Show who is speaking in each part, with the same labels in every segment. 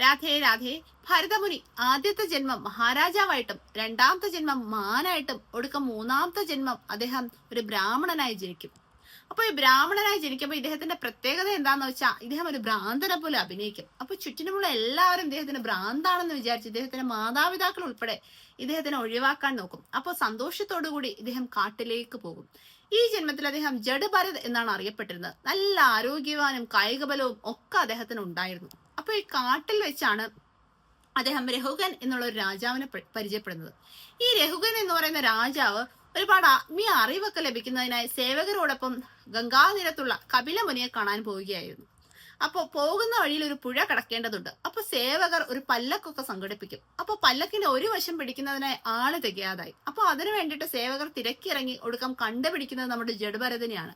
Speaker 1: രാധേ രാധേ. ഭരതമുനി ആദ്യത്തെ ജന്മം മഹാരാജാവായിട്ടും രണ്ടാമത്തെ ജന്മം മാനായിട്ടും ഒടുക്കം മൂന്നാമത്തെ ജന്മം അദ്ദേഹം ഒരു ബ്രാഹ്മണനായി ജനിക്കും. അപ്പൊ ഈ ബ്രാഹ്മണനായി ജനിക്കുമ്പോൾ ഇദ്ദേഹത്തിന്റെ പ്രത്യേകത എന്താന്ന് വെച്ചാൽ ഇദ്ദേഹം ഒരു ഭ്രാന്തനെ പോലെ അഭിനയിക്കും. അപ്പൊ ചുറ്റിനുമുള്ള എല്ലാവരും ഇദ്ദേഹത്തിന് ഭ്രാന്താണെന്ന് വിചാരിച്ച് ഇദ്ദേഹത്തിന്റെ മാതാപിതാക്കൾ ഉൾപ്പെടെ ഇദ്ദേഹത്തിനെ ഒഴിവാക്കാൻ നോക്കും. അപ്പോൾ സന്തോഷത്തോടു കൂടി ഇദ്ദേഹം കാട്ടിലേക്ക് പോകും. ഈ ജന്മത്തിൽ അദ്ദേഹം ജഡ്ഭരത് എന്നാണ് അറിയപ്പെട്ടിരുന്നത്. നല്ല ആരോഗ്യവാനും കായികബലവും ഒക്കെ അദ്ദേഹത്തിന് ഉണ്ടായിരുന്നു. അപ്പൊ ഈ കാട്ടിൽ വെച്ചാണ് അദ്ദേഹം രഹുഗൻ എന്നുള്ള ഒരു രാജാവിനെ പരിചയപ്പെടുന്നത്. ഈ രഹുഗൻ എന്ന് പറയുന്ന രാജാവ് ഒരുപാട് ആത്മീയ അറിവൊക്കെ ലഭിക്കുന്നതിനായി സേവകരോടൊപ്പം ഗംഗാതീരത്തുള്ള കപിലമുനിയെ കാണാൻ പോവുകയായിരുന്നു. അപ്പോൾ പോകുന്ന വഴിയിൽ ഒരു പുഴ കടക്കേണ്ടതുണ്ട്. അപ്പൊ സേവകർ ഒരു പല്ലക്കൊക്കെ സംഘടിപ്പിക്കും. അപ്പൊ പല്ലക്കിന്റെ ഒരു വശം പിടിക്കുന്നതിനായി ആൾ തികയാതായി. അപ്പൊ അതിനു വേണ്ടിയിട്ട് സേവകർ തിരക്കിറങ്ങി ഒടുക്കം കണ്ടുപിടിക്കുന്നത് നമ്മുടെ ജഡഭരതനെയാണ്.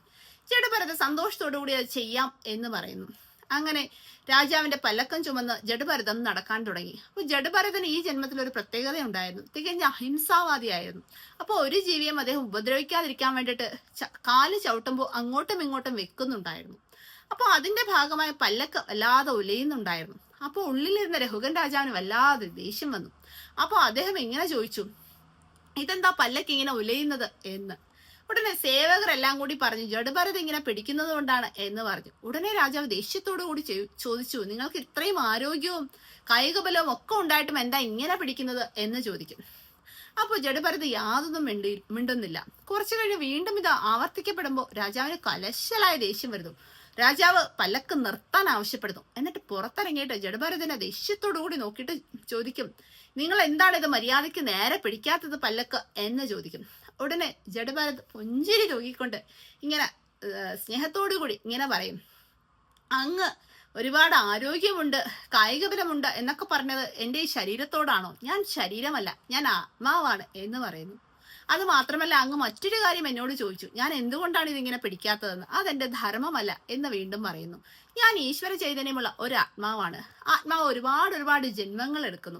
Speaker 1: ജഡഭരത സന്തോഷത്തോടു കൂടി അത് ചെയ്യാം എന്ന് പറയുന്നു. അങ്ങനെ രാജാവിന്റെ പല്ലക്കം ചുമന്ന് ജഡ്ഭരതം നടക്കാൻ തുടങ്ങി. അപ്പൊ ജഡഭരതന് ഈ ജന്മത്തിൽ ഒരു പ്രത്യേകത ഉണ്ടായിരുന്നു തികഞ്ഞ അഹിംസാവാദിയായിരുന്നു. അപ്പോൾ ഒരു ജീവിയും അദ്ദേഹം ഉപദ്രവിക്കാതിരിക്കാൻ വേണ്ടിയിട്ട് കാൽ ചവിട്ടുമ്പോൾ അങ്ങോട്ടും ഇങ്ങോട്ടും വെക്കുന്നുണ്ടായിരുന്നു. അപ്പോൾ അതിന്റെ ഭാഗമായ പല്ലക്കം വല്ലാതെ ഒലയുന്നുണ്ടായിരുന്നു. അപ്പോൾ ഉള്ളിലിരുന്ന രഘുഗൻ രാജാവിന് വല്ലാതെ ദേഷ്യം വന്നു. അപ്പോൾ അദ്ദേഹം ഇങ്ങനെ ചോദിച്ചു ഇതെന്താ പല്ലക്ക് ഇങ്ങനെ ഉലയുന്നത് എന്ന്. ഉടനെ സേവകരെല്ലാം കൂടി പറഞ്ഞു ജഡ്ഭരത് ഇങ്ങനെ പിടിക്കുന്നത് കൊണ്ടാണ് എന്ന് പറഞ്ഞു. ഉടനെ രാജാവ് ദേഷ്യത്തോടു കൂടി ചോദിച്ചു നിങ്ങൾക്ക് ഇത്രയും ആരോഗ്യവും കായികബലവും ഒക്കെ ഉണ്ടായിട്ടും എന്താ ഇങ്ങനെ പിടിക്കുന്നത്? എന്ന് ചോദിക്കും. അപ്പോൾ ജഡ്ഭരത് യാതൊന്നും മിണ്ടി മിണ്ടുന്നില്ല. കുറച്ചു കഴിഞ്ഞ് വീണ്ടും ഇത് ആവർത്തിക്കപ്പെടുമ്പോൾ രാജാവിന് കലശലായ ദേഷ്യം വരുന്നു. രാജാവ് പല്ലക്ക് നിർത്താൻ ആവശ്യപ്പെടുന്നു. എന്നിട്ട് പുറത്തിറങ്ങിയിട്ട് ജഡഭരതനെ ദേഷ്യത്തോടു കൂടി നോക്കിയിട്ട് ചോദിക്കും നിങ്ങൾ എന്താണ് ഇത് മര്യാദയ്ക്ക് നേരെ പിടിക്കാത്തത് പല്ലക്ക്? എന്ന് ചോദിക്കും. ഉടനെ ജഡഭരത് പുഞ്ചിരി തൂക്കിക്കൊണ്ട് ഇങ്ങനെ സ്നേഹത്തോടു കൂടി ഇങ്ങനെ പറയും അങ്ങ് ഒരുപാട് ആരോഗ്യമുണ്ട് കായികബലമുണ്ട് എന്നൊക്കെ പറഞ്ഞത് എന്റെ ഈ ശരീരത്തോടാണോ? ഞാൻ ശരീരമല്ല ഞാൻ ആത്മാവാണ് എന്ന് പറയുന്നു. അത് മാത്രമല്ല അങ്ങ് മറ്റൊരു കാര്യം എന്നോട് ചോദിച്ചു. ഞാൻ എന്തുകൊണ്ടാണ് ഇതിങ്ങനെ പിടിക്കാത്തതെന്ന്? അതെന്റെ ധർമ്മമല്ല എന്ന് വീണ്ടും പറയുന്നു. ഞാൻ ഈശ്വര ചൈതന്യമുള്ള ഒരു ആത്മാവാണ്. ആത്മാവ് ഒരുപാട് ഒരുപാട് ജന്മങ്ങൾ എടുക്കുന്നു.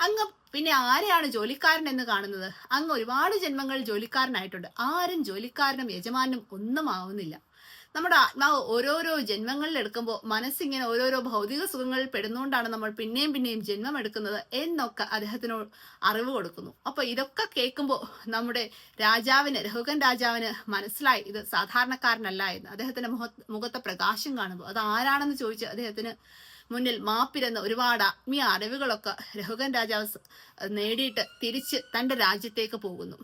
Speaker 1: അങ്ങ് പിന്നെ ആരെയാണ് ജോലിക്കാരൻ എന്ന് കാണുന്നത്? അങ്ങ് ഒരുപാട് ജന്മങ്ങൾ ജോലിക്കാരനായിട്ടുണ്ട്. ആരും ജോലിക്കാരനും യജമാനും ഒന്നും ആവുന്നില്ല. നമ്മുടെ ആത്മാവ് ഓരോരോ ജന്മങ്ങളിൽ എടുക്കുമ്പോൾ മനസ്സിങ്ങനെ ഓരോരോ ഭൗതിക സുഖങ്ങളിൽ പെടുന്നുകൊണ്ടാണ് നമ്മൾ പിന്നെയും പിന്നെയും ജന്മം എടുക്കുന്നത് എന്നൊക്കെ അദ്ദേഹത്തിനോട് അറിവ് കൊടുക്കുന്നു. അപ്പൊ ഇതൊക്കെ കേൾക്കുമ്പോൾ നമ്മുടെ രാജാവിന് രഹുകൻ രാജാവിന് മനസ്സിലായി ഇത് സാധാരണക്കാരനല്ല എന്ന്. അദ്ദേഹത്തിന്റെ മുഖ മുഖത്തെ പ്രകാശം കാണുമ്പോൾ അത് ആരാണെന്ന് ചോദിച്ച് അദ്ദേഹത്തിന് മുന്നിൽ മാപ്പിരുന്ന ഒരുപാട് ആത്മീയ അറിവുകളൊക്കെ രഹുകൻ രാജാവ് നേടിയിട്ട് തിരിച്ച് തന്റെ രാജ്യത്തേക്ക് പോകുന്നു.